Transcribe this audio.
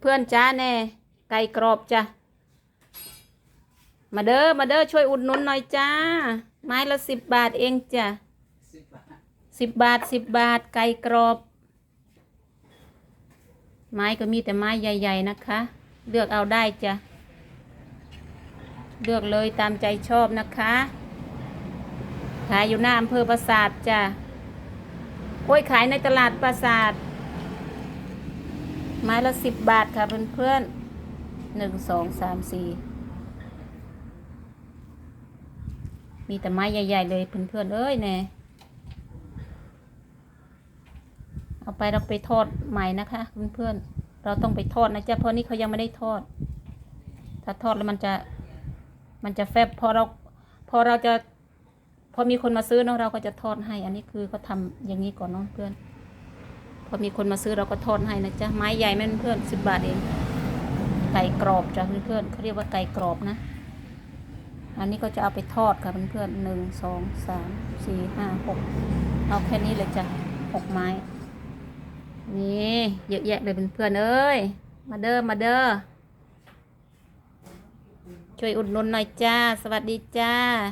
เพื่อนๆจ้าแน่ ไก่กรอบจ้ะมาเด้อมาเด้อช่วยอุดหนุนหน่อยจ้า ไม้ละสิบบาทเองจ้ะสิบบาทสิบบาทไก่กรอบ ไม้ก็มีแต่ไม้ใหญ่ ๆนะคะ เลือกเอาได้จ้ะเลือกเลยตามใจชอบนะคะขายอยู่หน้าอำเภอปราสาทจ้ะโอ้ยขายในตลาดปราสาท ไม้ละสิบบาทค่ะเพื่อนๆหนึ่งสองสามสี่มีแต่ไม้ใหญ่ ๆ เลยเพื่อนๆเอ้ยแน่เอาไปเราไปทอดใหม่นะคะเพื่อนๆเราต้องไปทอดนะจ๊ะเพราะนี่เขายังไม่ได้ทอด ถ้าทอดแล้วมันจะมันจะแฟบพอเราพอเราจะพอมีคนมาซื้อเนาะเราก็จะทอดให้ อันนี้คือเขาทำอย่างนี้ก่อนเนาะเพื่อน พอมีคนมาซื้อเราก็ทอดให้นะจ๊ะไม้ใหญ่แม่เพื่อนสิบบาทเอง ไก่กรอบจ้ะเพื่อนๆเขาเรียกว่าไก่กรอบนะ อันนี้ก็จะเอาไปทอดค่ะเพื่อนๆหนึ่งสองสามสี่ห้าหกเอาแค่นี้เลยจ้ะหกไม้ นี่เยอะแยะเลยเพื่อนๆเอ้ยมาเด้อมาเด้อช่วยอุดหนุนหน่อยจ้า สวัสดีจ้า